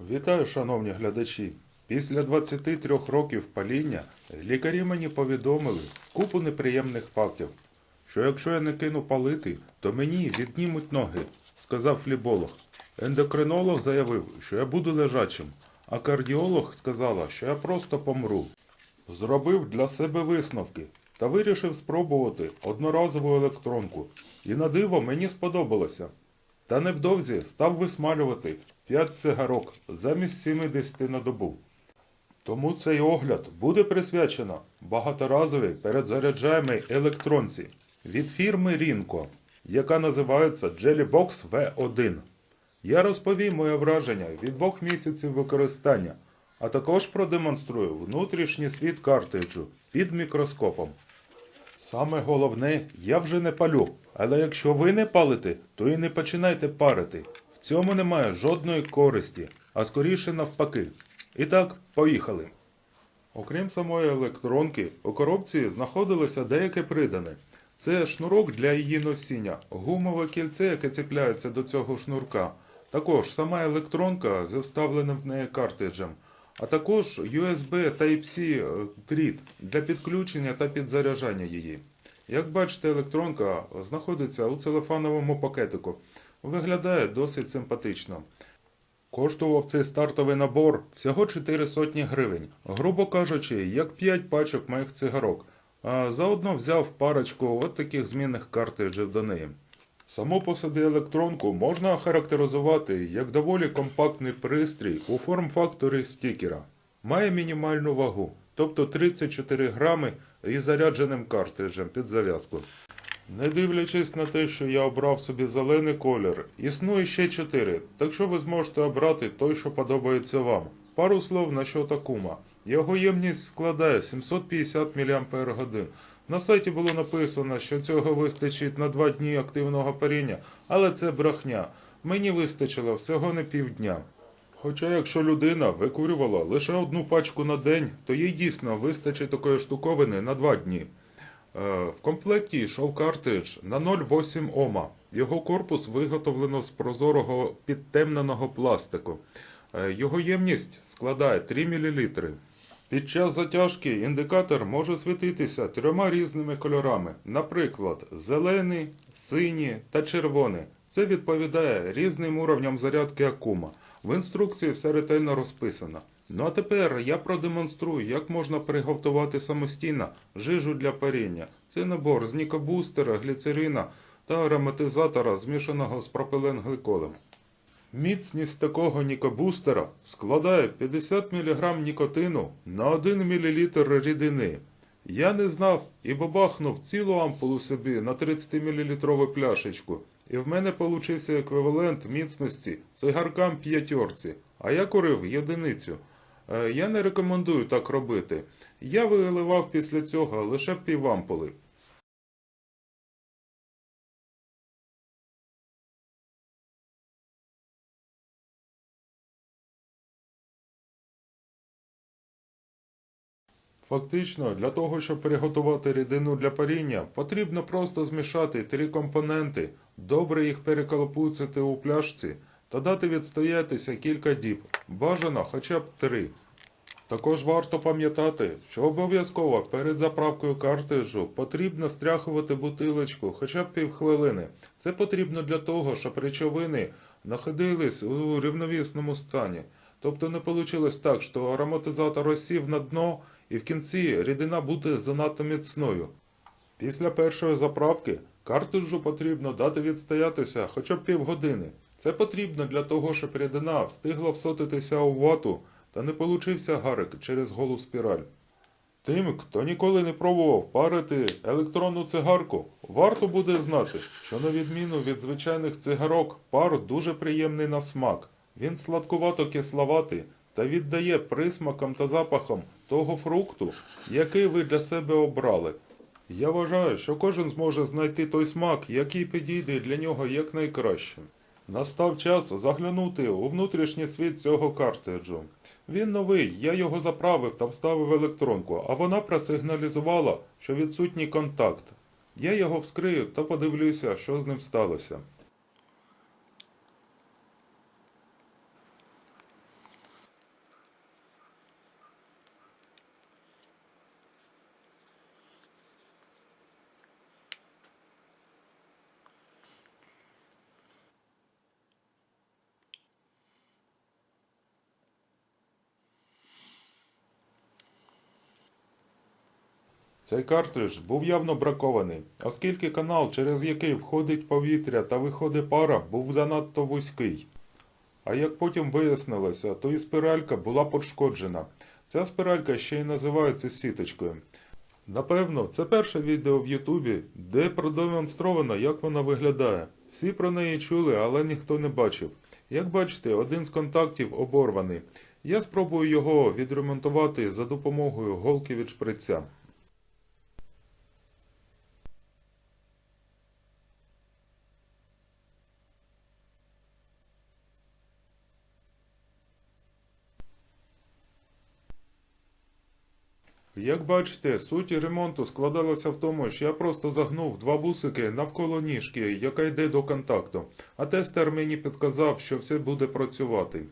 Вітаю, шановні глядачі. Після 23 років паління лікарі мені повідомили купу неприємних фактів, що якщо я не кину палити, то мені віднімуть ноги, сказав фліболог. Ендокринолог заявив, що я буду лежачим, а кардіолог сказала, що я просто помру. Зробив для себе висновки та вирішив спробувати одноразову електронку. І на диво мені сподобалося. Та невдовзі став висмалювати 5 цигарок замість 70 на добу. Тому цей огляд буде присвячено багаторазовій передзаряджаємій електронці від фірми Рінко, яка називається Jellybox V1. Я розповім моє враження від двох місяців використання, а також продемонструю внутрішній світ картриджу під мікроскопом. Саме головне, я вже не палю. Але якщо ви не палите, то і не починайте парити. Цьому немає жодної користі, а скоріше навпаки. І так, поїхали. Окрім самої електронки, у коробці знаходилося деяке придане. Це шнурок для її носіння, гумове кільце, яке цепляється до цього шнурка. Також сама електронка з вставленим в неї картриджем, а також USB Type-C е, дріт для підключення та підзаряджання її. Як бачите, електронка знаходиться у целофановому пакетику. Виглядає досить симпатично. Коштував цей стартовий набор всього 4 сотні гривень, грубо кажучи, як 5 пачок моїх цигарок. А заодно взяв парочку от таких змінних картриджів до неї. Саму по собі електронку можна охарактеризувати як доволі компактний пристрій у форм-факторі стікера. Має мінімальну вагу, тобто 34 грами із зарядженим картриджем під зав'язку. Не дивлячись на те, що я обрав собі зелений колір, існує ще чотири, так що ви зможете обрати той, що подобається вам. Пару слов на що Такума. Його ємність складає 750 мАч. На сайті було написано, що цього вистачить на 2 дні активного паріння, але це брехня. Мені вистачило всього не півдня. Хоча якщо людина викурювала лише одну пачку на день, то їй дійсно вистачить такої штуковини на 2 дні. Е, В комплекті йшов картридж на 0,8 Ома. Його корпус виготовлено з прозорого підтемненого пластику. Е, Його ємність складає 3 мл. Під час затяжки індикатор може світитися трьома різними кольорами, наприклад, зелений, синій та червоний. Це відповідає різним уровням зарядки акума. В інструкції все ретельно розписано. Ну а тепер я продемонструю, як можна приготувати самостійно жижу для паріння. Це набор з нікобустера, гліцерина та ароматизатора, змішаного з пропиленгликолем. Міцність такого нікобустера складає 50 мг нікотину на 1 мл рідини. Я не знав і бабахнув цілу ампулу собі на 30-мл пляшечку, і в мене получився еквівалент міцності цигаркам п'ятерці, а я курив єдиницю. Е, Я не рекомендую так робити. Я виливав після цього лише півампули. Фактично, для того, щоб приготувати рідину для паріння, потрібно просто змішати три компоненти, добре їх переколопуцити у пляшці та дати відстоятися кілька діб, бажано хоча б три. Також варто пам'ятати, що обов'язково перед заправкою картриджу потрібно стряхувати бутилочку хоча б півхвилини. Це потрібно для того, щоб речовини знаходились у рівновісному стані. Тобто не вийшло так, що ароматизатор розсів на дно і в кінці рідина буде занадто міцною. Після першої заправки картриджу потрібно дати відстоятися хоча б півгодини. Це потрібно для того, щоб рідина встигла всотитися у вату та не получився гарик через голу спіраль. Тим, хто ніколи не пробував парити електронну цигарку, варто буде знати, що на відміну від звичайних цигарок, пар дуже приємний на смак. Він сладкувато кисловатий та віддає присмакам та запахам того фрукту, який ви для себе обрали. Я вважаю, що кожен зможе знайти той смак, який підійде для нього якнайкраще. Настав час заглянути у внутрішній світ цього картриджу. Він новий, я його заправив та вставив електронку, а вона просигналізувала, що відсутній контакт. Я його вскрию та подивлюся, що з ним сталося. Цей картридж був явно бракований, оскільки канал, через який входить повітря та виходить пара, був занадто вузький. А як потім вияснилося, то і спиралька була пошкоджена. Ця спиралька ще й називається сіточкою. Напевно, це перше відео в Ютубі, де продемонстровано, як вона виглядає. Всі про неї чули, але ніхто не бачив. Як бачите, один з контактів оборваний. Я спробую його відремонтувати за допомогою голки від шприця. Як бачите, суть ремонту складалася в тому, що я просто загнув два бусики навколо ніжки, яка йде до контакту, а тестер мені підказав, що все буде працювати.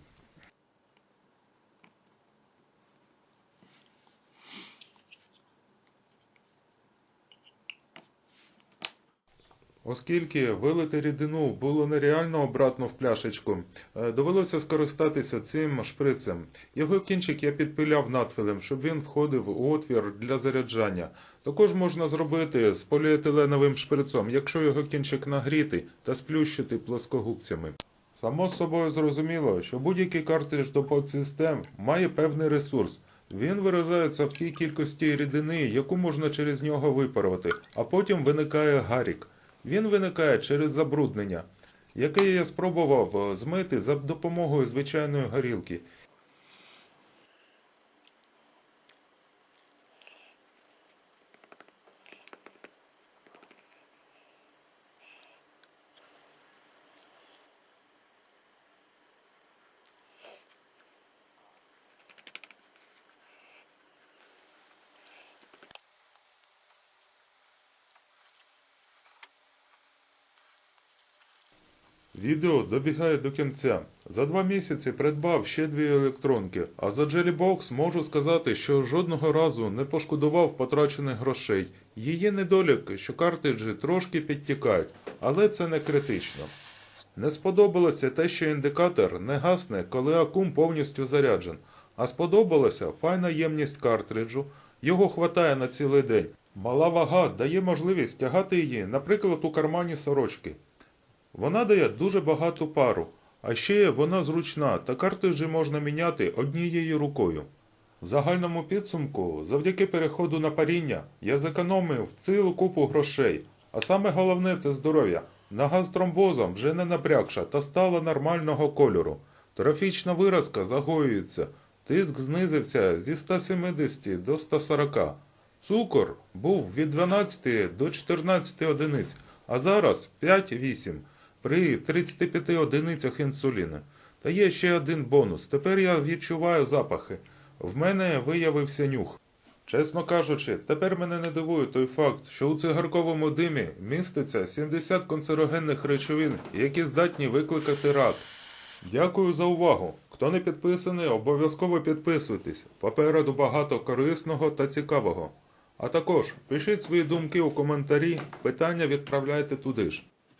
Оскільки вилити рідину було нереально обратно в пляшечку, е, довелося скористатися цим шприцем. Його кінчик я підпиляв надфилем, щоб він входив у отвір для заряджання. Також можна зробити з поліетиленовим шприцом, якщо його кінчик нагріти та сплющити плоскогубцями. Само собою зрозуміло, що будь-який картридж до подсистем має певний ресурс. Він виражається в тій кількості рідини, яку можна через нього випарувати, а потім виникає гарік. Він виникає через забруднення, яке я спробував е, змити за допомогою звичайної горілки. Відео добігає до кінця. За два місяці придбав ще дві електронки, а за Jellybox можу сказати, що жодного разу не пошкодував потрачених грошей. Її недолік, що картриджі трошки підтікають, але це не критично. Не сподобалося те, що індикатор не гасне, коли акум повністю заряджен. А сподобалася файна ємність картриджу, його хватає на цілий день. Мала вага дає можливість тягати її, наприклад, у кармані сорочки. Вона дає дуже багату пару, а ще вона зручна та картриджі можна міняти однією рукою. В загальному підсумку, завдяки переходу на паріння, я зекономив цілу купу грошей, а саме головне це здоров'я. Нога з тромбозом вже не напрягша та стала нормального кольору. Трофічна виразка загоюється, тиск знизився зі 170 до 140. Цукор був від 12 до 14 одиниць, а зараз 5-8 при 35 одиницях інсуліну. Та є ще один бонус. Тепер я відчуваю запахи. В мене виявився нюх. Чесно кажучи, тепер мене не дивує той факт, що у цигарковому димі міститься 70 канцерогенних речовин, які здатні викликати рак. Дякую за увагу. Хто не підписаний, обов'язково підписуйтесь. Попереду багато корисного та цікавого. А також пишіть свої думки у коментарі, питання відправляйте туди ж.